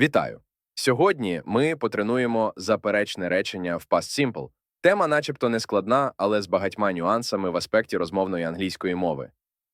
Вітаю! Сьогодні ми потренуємо заперечне речення в Past Simple. Тема начебто не складна, але з багатьма нюансами в аспекті розмовної англійської мови.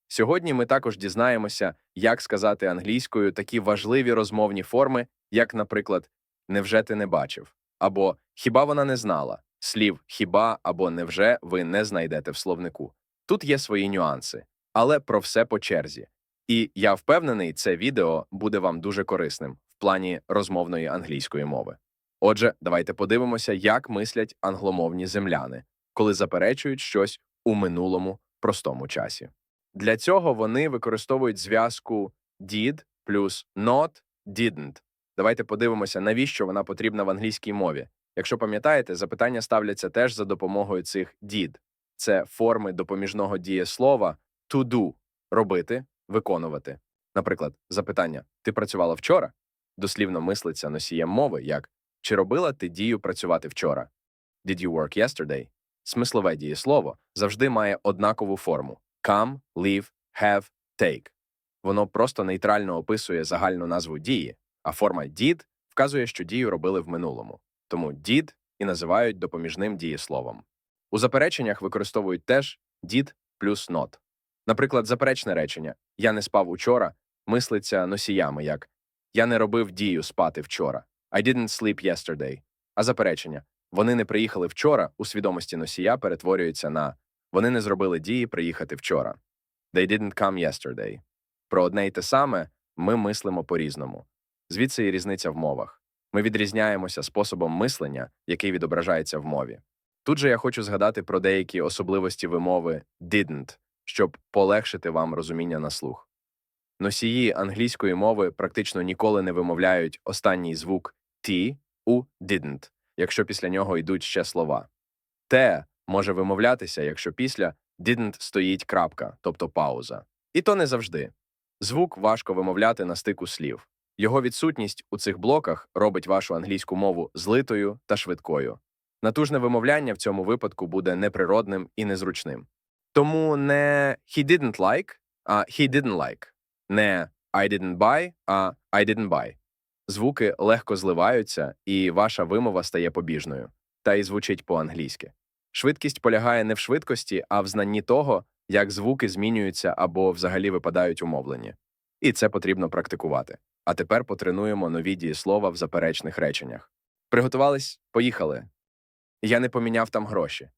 Сьогодні ми також дізнаємося, як сказати англійською такі важливі розмовні форми, як, наприклад, невже ти не бачив, або хіба вона не знала, слів хіба або невже ви не знайдете в словнику. Тут є свої нюанси, але про все по черзі. І я впевнений, це відео буде вам дуже корисним в плані розмовної англійської мови. Отже, давайте подивимося, як мислять англомовні земляни, коли заперечують щось у минулому простому часі. Для цього вони використовують зв'язку did плюс not didn't. Давайте подивимося, навіщо вона потрібна в англійській мові. Якщо пам'ятаєте, запитання ставляться теж за допомогою цих did. Це форми допоміжного дієслова to do – робити, виконувати. Наприклад, запитання Ти працювала вчора? Дослівно мислиться носієм мови, як Чи робила ти дію працювати вчора? Did you work yesterday? Смислове дієслово завжди має однакову форму come, leave, have, take. Воно просто нейтрально описує загальну назву дії, а форма did вказує, що дію робили в минулому. Тому did і називають допоміжним дієсловом. У запереченнях використовують теж did плюс not. Наприклад, заперечне речення Я не спав учора мислиться носіями як Я не робив дію спати вчора. I didn't sleep yesterday. А заперечення Вони не приїхали вчора у свідомості носія перетворюється на Вони не зробили дії приїхати вчора. They didn't come yesterday. Про одне й те саме ми мислимо по-різному. Звідси і різниця в мовах. Ми відрізняємося способом мислення, який відображається в мові. Тут же я хочу згадати про деякі особливості вимови didn't, щоб полегшити вам розуміння на слух. Носії англійської мови практично ніколи не вимовляють останній звук «t» у didn't, якщо після нього йдуть ще слова. Те може вимовлятися, якщо після didn't стоїть крапка, тобто пауза. І то не завжди. Звук важко вимовляти на стику слів. Його відсутність у цих блоках робить вашу англійську мову злитою та швидкою. Натужне вимовляння в цьому випадку буде неприродним і незручним. Тому не he didn't like, а he didn't like. Не I didn't buy, а I didn't buy. Звуки легко зливаються, і ваша вимова стає побіжною, та й звучить по-англійськи. Швидкість полягає не в швидкості, а в знанні того, як звуки змінюються або взагалі випадають у мовленні. І це потрібно практикувати. А тепер потренуємо нові дієслова в заперечних реченнях. Приготувались? Поїхали. Я не поміняв там гроші.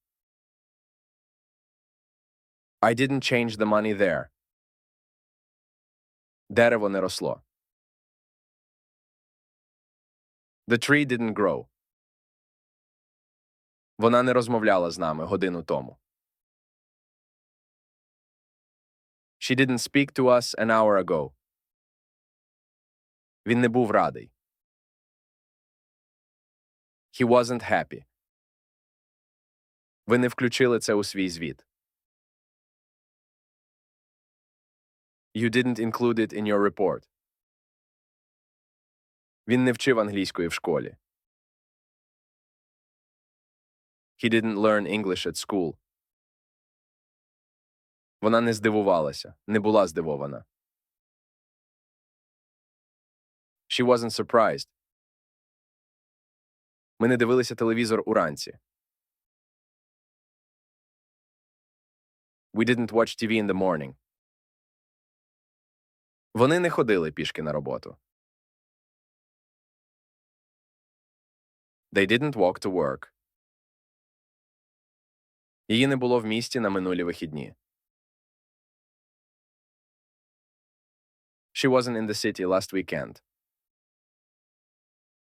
I didn't change the money there. Дерево не росло. The tree didn't grow. Вона не розмовляла з нами годину тому. She didn't speak to us an hour ago. Він не був радий. He wasn't happy. Ви не включили це у свій звіт. You didn't include it in your report. Він не вчив англійської в школі. He didn't learn English at school. Вона не здивувалася, не була здивована. She wasn't surprised. Ми не дивилися телевізор уранці. We didn't watch TV in the morning. Вони не ходили пішки на роботу. They didn't walk to work. Її не було в місті на минулі вихідні. She wasn't in the city last weekend.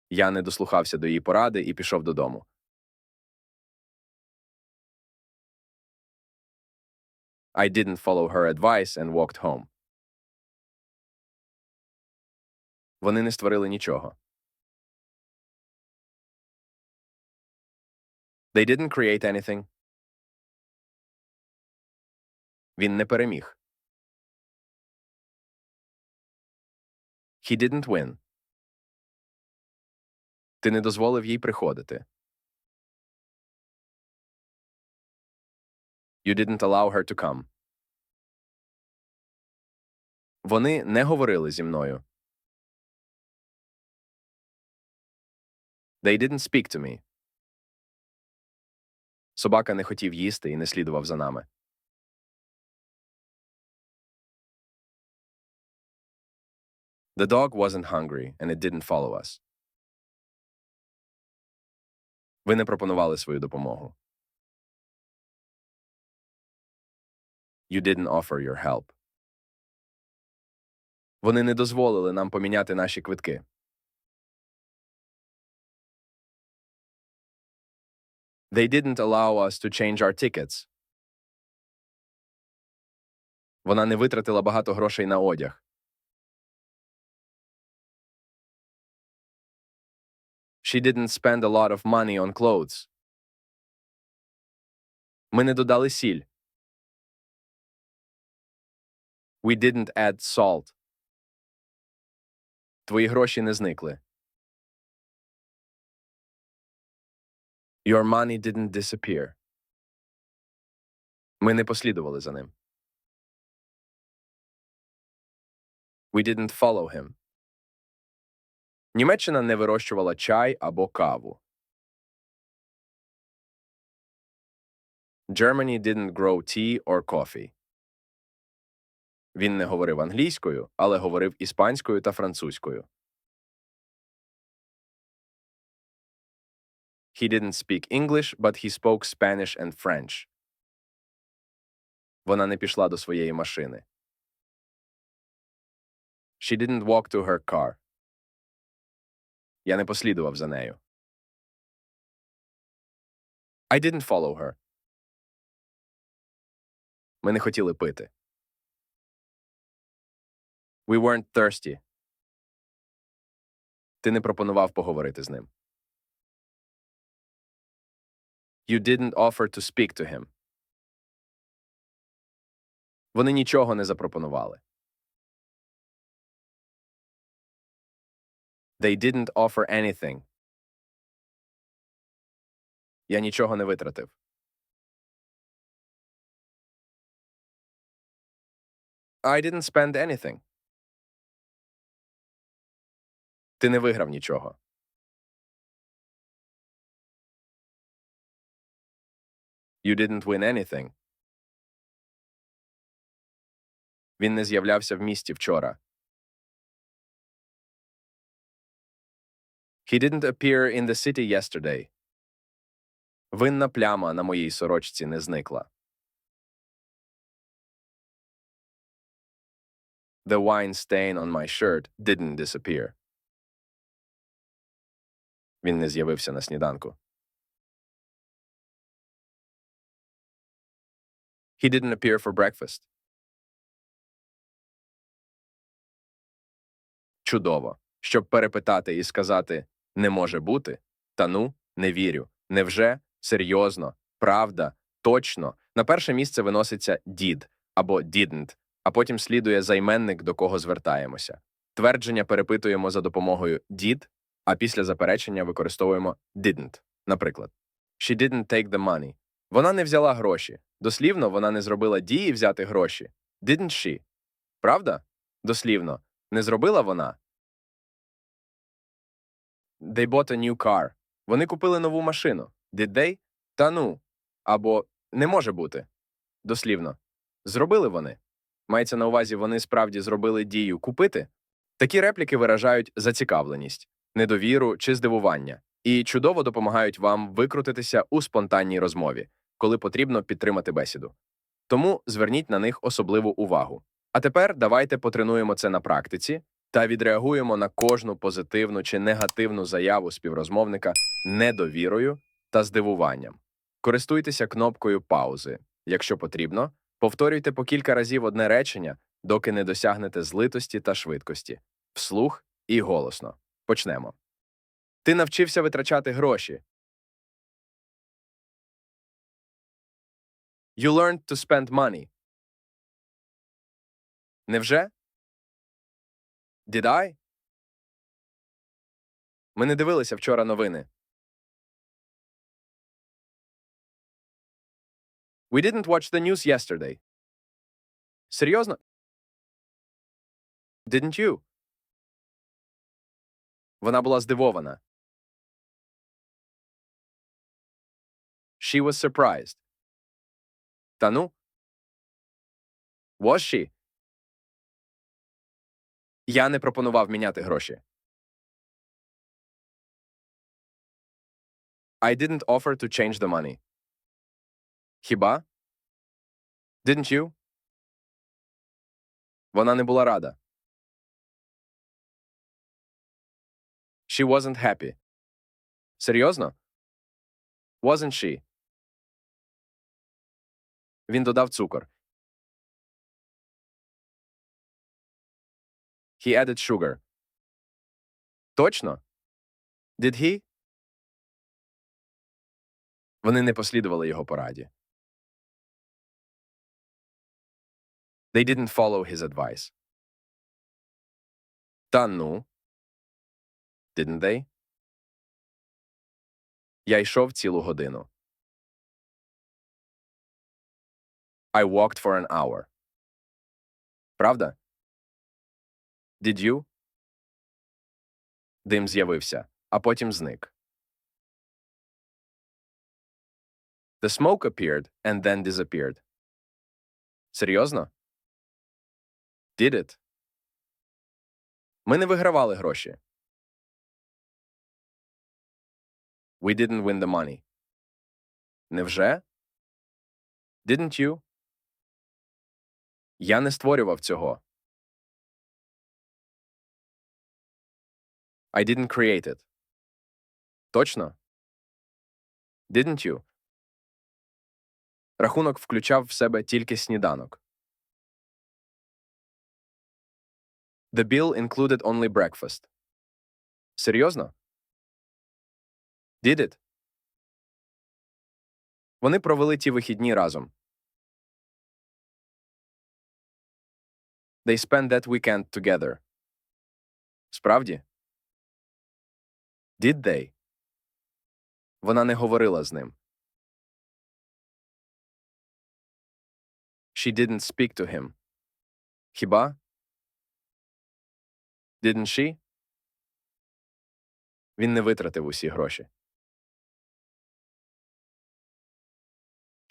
Я не дослухався до її поради і пішов додому. I didn't follow her advice and walked home. Вони не створили нічого. They didn't create anything. Він не переміг. He didn't win. Ти не дозволив їй приходити. You didn't allow her to come. Вони не говорили зі мною. They didn't speak to me. Собака не хотів їсти і не слідував за нами. The dog wasn't hungry and it didn't follow us. Ви не пропонували свою допомогу. You didn't offer your help. Вони не дозволили нам поміняти наші квитки. They didn't allow us to change our tickets. Вона не витратила багато грошей на одяг. She didn't spend a lot of money on clothes. Ми не додали сіль. We didn't add salt. Твої гроші не зникли. Your money didn't disappear. Ми не послідували за ним. We didn't follow him. Німеччина не вирощувала чай або каву. Germany didn't grow tea or coffee. Він не говорив англійською, але говорив іспанською та французькою. He didn't speak English, but he spoke Spanish and French. Вона не пішла до своєї машини. She didn't walk to her car. Я не послідував за нею. I didn't follow her. Ми не хотіли пити. We weren't thirsty. Ти не пропонував поговорити з ним. You didn't offer to speak to him. Вони нічого не запропонували. They didn't offer anything. Я нічого не витратив. I didn't spend anything. Ти не виграв нічого. You didn't win anything. Він не з'являвся в місті вчора. He didn't appear in the city yesterday. Винна пляма на моїй сорочці не зникла. The wine stain on my shirt didn't disappear. Він не з'явився на сніданку. He didn't appear for breakfast. Чудово. Щоб перепитати і сказати не може бути. Та ну, не вірю. Невже? Серйозно, правда, точно. На перше місце виноситься did або didn't, а потім слідує займенник, до кого звертаємося. Твердження перепитуємо за допомогою did, а після заперечення використовуємо didn't. Наприклад, She didn't take the money. Вона не взяла гроші. Дослівно, вона не зробила дії взяти гроші. Didn't she? Правда? Дослівно, не зробила вона. They bought a new car. Вони купили нову машину. Did they? Та ну. Або не може бути. Дослівно. Зробили вони. Мається на увазі, вони справді зробили дію купити. Такі репліки виражають зацікавленість, недовіру чи здивування і чудово допомагають вам викрутитися у спонтанній розмові, коли потрібно підтримати бесіду. Тому зверніть на них особливу увагу. А тепер давайте потренуємо це на практиці та відреагуємо на кожну позитивну чи негативну заяву співрозмовника недовірою та здивуванням. Користуйтеся кнопкою паузи. Якщо потрібно, повторюйте по кілька разів одне речення, доки не досягнете злитості та швидкості, вслух і голосно. Почнемо. Ти навчився витрачати гроші. You learned to spend money. Невже? Did I? Ми не дивилися вчора новини. We didn't watch the news yesterday. Серйозно? Didn't you? Вона була здивована. She was surprised. Та ну? Was she? Я не пропонував міняти гроші. I didn't offer to change the money. Хіба? Didn't you? Вона не була рада. She wasn't happy. Серйозно? Wasn't she? Він додав цукор. He added sugar. Точно? Did he? Вони не послідували його пораді. They didn't follow his advice. Та ну. Didn't they? Я йшов цілу годину. I walked for an hour. Правда? Did you? Дим з'явився, а потім зник. The smoke appeared and then disappeared. Серйозно? Did it? Ми не вигравали гроші. We didn't win the money. Невже? Didn't you? Я не створював цього. I didn't create it. Точно? Didn't you? Рахунок включав в себе тільки сніданок. The bill included only breakfast. Серйозно? Did it? Вони провели ті вихідні разом. They spent that weekend together. Справді? Did they? Вона не говорила з ним. She didn't speak to him. Хіба? Didn't she? Він не витратив усі гроші.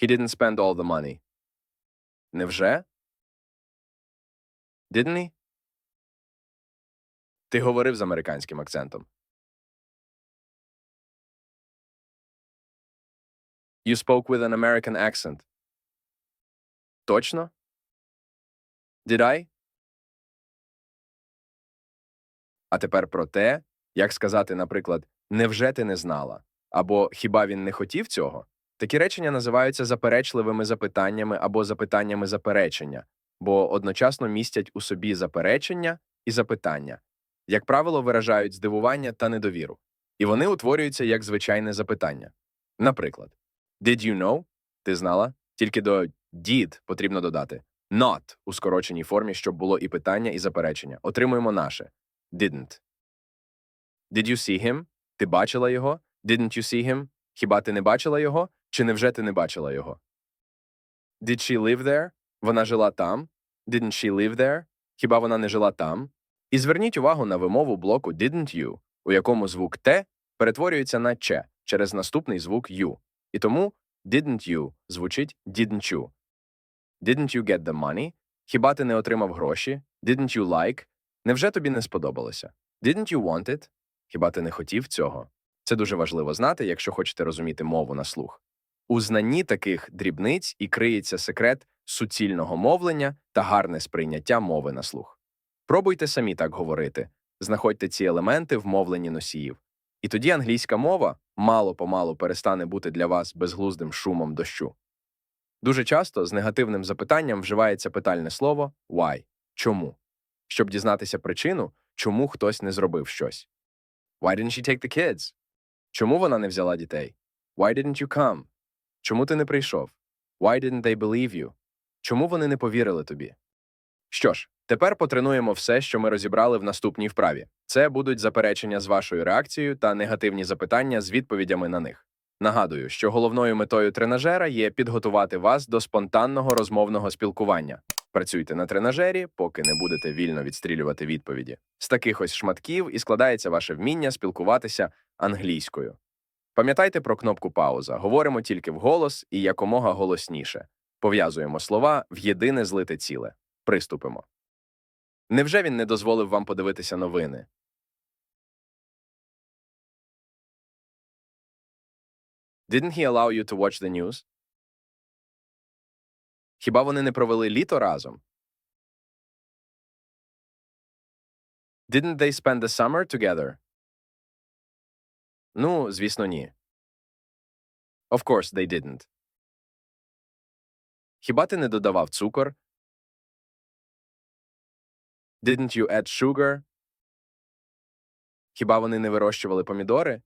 He didn't spend all the money. Невже? Didn't he? Ти говорив з американським акцентом. You spoke with an American accent. Точно? Did I? А тепер про те, як сказати, наприклад, невже ти не знала? Або хіба він не хотів цього? Такі речення називаються заперечливими запитаннями або запитаннями заперечення, бо одночасно містять у собі заперечення і запитання, як правило, виражають здивування та недовіру, і вони утворюються як звичайне запитання. Наприклад, Did you know? Ти знала? Тільки до did потрібно додати not у скороченій формі, щоб було і питання, і заперечення. Отримуємо наше didn't. Did you see him? Ти бачила його? Didn't you see him? Хіба ти не бачила його? Чи невже ти не бачила його? Did she live there? Вона жила там. Didn't she live there? Хіба вона не жила там? І зверніть увагу на вимову блоку didn't you, у якому звук те перетворюється на че через наступний звук you. І тому didn't you звучить didn't you. Didn't you get the money? Хіба ти не отримав гроші? Didn't you like? Невже тобі не сподобалося? Didn't you want it? Хіба ти не хотів цього? Це дуже важливо знати, якщо хочете розуміти мову на слух. У знанні таких дрібниць і криється секрет суцільного мовлення та гарне сприйняття мови на слух. Пробуйте самі так говорити, знаходьте ці елементи в мовленні носіїв. І тоді англійська мова мало-помалу перестане бути для вас безглуздим шумом дощу. Дуже часто з негативним запитанням вживається питальне слово why чому, щоб дізнатися причину, чому хтось не зробив щось. Why didn't she take the kids? Чому вона не взяла дітей? Why didn't you come? Чому ти не прийшов? Why didn't they believe you? Чому вони не повірили тобі? Що ж, тепер потренуємо все, що ми розібрали в наступній вправі. Це будуть заперечення з вашою реакцією та негативні запитання з відповідями на них. Нагадую, що головною метою тренажера є підготувати вас до спонтанного розмовного спілкування. Працюйте на тренажері, поки не будете вільно відстрілювати відповіді. З таких ось шматків і складається ваше вміння спілкуватися англійською. Пам'ятайте про кнопку пауза. Говоримо тільки вголос і якомога голосніше. Пов'язуємо слова в єдине злите ціле. Приступимо. Невже він не дозволив вам подивитися новини? Didn't he allow you to watch the news? Хіба вони не провели літо разом? Didn't they spend the summer together? Ну, звісно, ні. Of course they didn't. Хіба ти не додавав цукор? Didn't you add sugar? Хіба вони не вирощували помідори?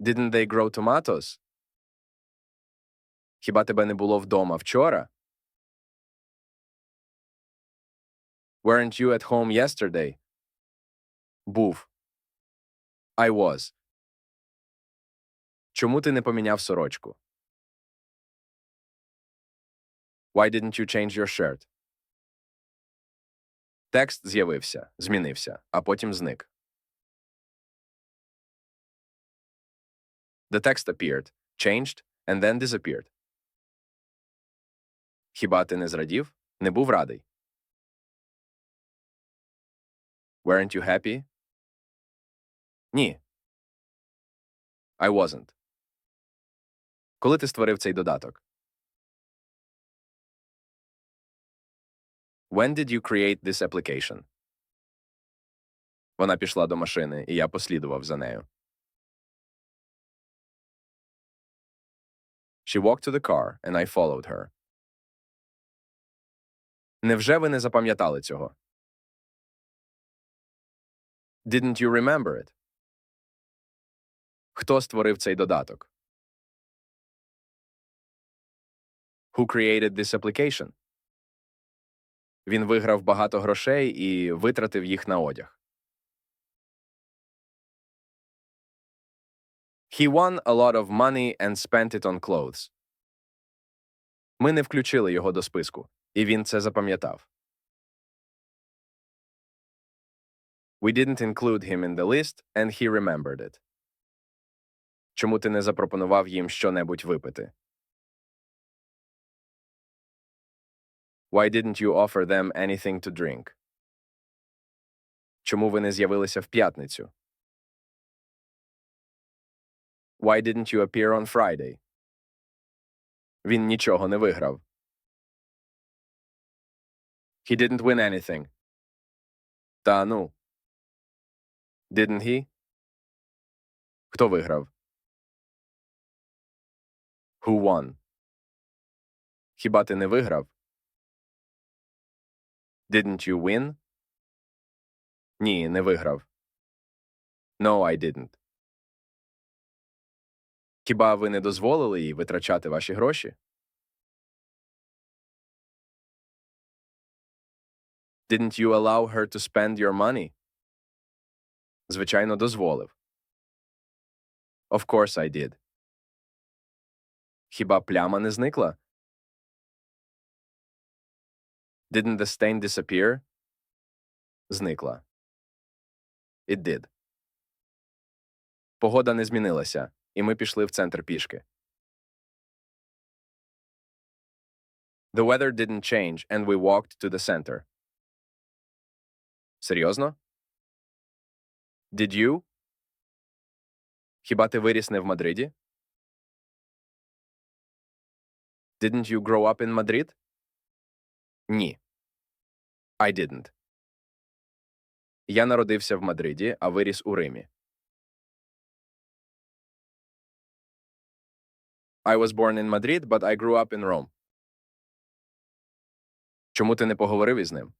Didn't they grow tomatoes? Хіба тебе не було вдома вчора? Weren't you at home yesterday? Був. I was. Чому ти не поміняв сорочку? Why didn't you change your shirt? Текст з'явився, змінився, а потім зник. The text appeared, changed, and then disappeared. Хіба ти не зрадів? Не був радий? Weren't you happy? Ні. I wasn't. Коли ти створив цей додаток? When did you create this application? Вона пішла до машини, і я послідував за нею. She walked to the car, and I followed her. Невже ви не запам'ятали цього? Didn't you remember it? Хто створив цей додаток? Who created this application? Він виграв багато грошей і витратив їх на одяг. He won a lot of money and spent it on clothes. Ми не включили його до списку, і він це запам'ятав. We didn't include him in the list, and he remembered it. Чому ти не запропонував їм щонебудь випити? Why didn't you offer them anything to drink? Чому ви не з'явилися в п'ятницю? Why didn't you appear on Friday? Він нічого не виграв. He didn't win anything. Та ну. Didn't he? Хто виграв? Who won? Хіба ти не виграв? Didn't you win? Ні, не виграв. No, I didn't. Хіба ви не дозволили їй витрачати ваші гроші? Didn't you allow her to spend your money? Звичайно, дозволив. Of course I did. Хіба пляма не зникла? Didn't the stain disappear? Зникла. It did. Погода не змінилася, і ми пішли в центр пішки. The weather didn't change, and we walked to the center. Серйозно? Did you? Хіба ти виріс не в Мадриді? Didn't you grow up in Madrid? Ні. I didn't. Я народився в Мадриді, а виріс у Римі. I was born in Madrid, but I grew up in Rome. Чому ти не поговорив із ним?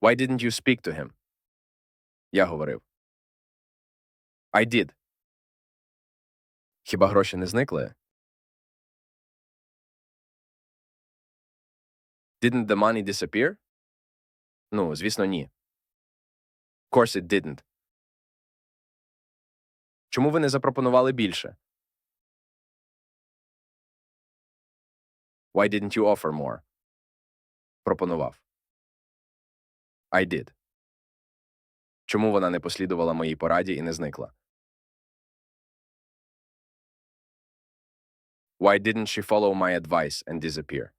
Why didn't you speak to him? Я говорив. I did. Хіба гроші не зникли? Didn't the money disappear? Ну, звісно, ні. Of course it didn't. Чому ви не запропонували більше? Why didn't you offer more? Пропонував. I did. Чому вона не послідувала моїй пораді і не зникла? Why didn't she follow my advice and disappear?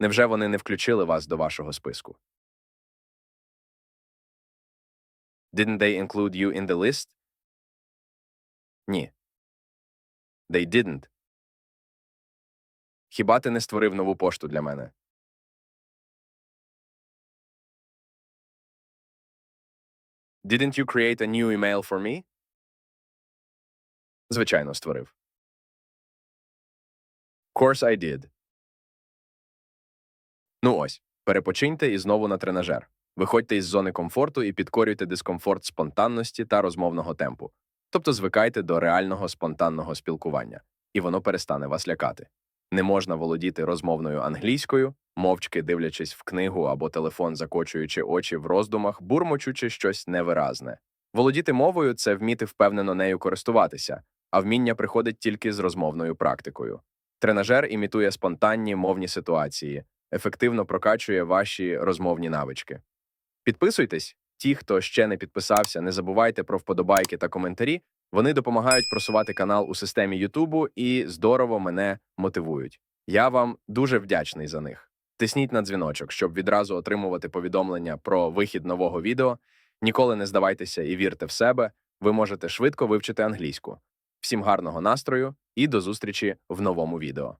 Невже вони не включили вас до вашого списку? Didn't they include you in the list? Ні. They didn't. Хіба ти не створив нову пошту для мене? Didn't you create a new email for me? Звичайно, створив. Course I did. Ну ось, перепочиньте і знову на тренажер. Виходьте із зони комфорту і підкорюйте дискомфорт спонтанності та розмовного темпу. Тобто звикайте до реального спонтанного спілкування, і воно перестане вас лякати. Не можна володіти розмовною англійською, мовчки дивлячись в книгу або телефон, закочуючи очі в роздумах, бурмочучи щось невиразне. Володіти мовою це вміти впевнено нею користуватися, а вміння приходить тільки з розмовною практикою. Тренажер імітує спонтанні мовні ситуації, ефективно прокачує ваші розмовні навички. Підписуйтесь, ті, хто ще не підписався, не забувайте про вподобайки та коментарі. Вони допомагають просувати канал у системі Ютубу і здорово мене мотивують. Я вам дуже вдячний за них. Тисніть на дзвіночок, щоб відразу отримувати повідомлення про вихід нового відео. Ніколи не здавайтеся і вірте в себе. Ви можете швидко вивчити англійську. Всім гарного настрою і до зустрічі в новому відео.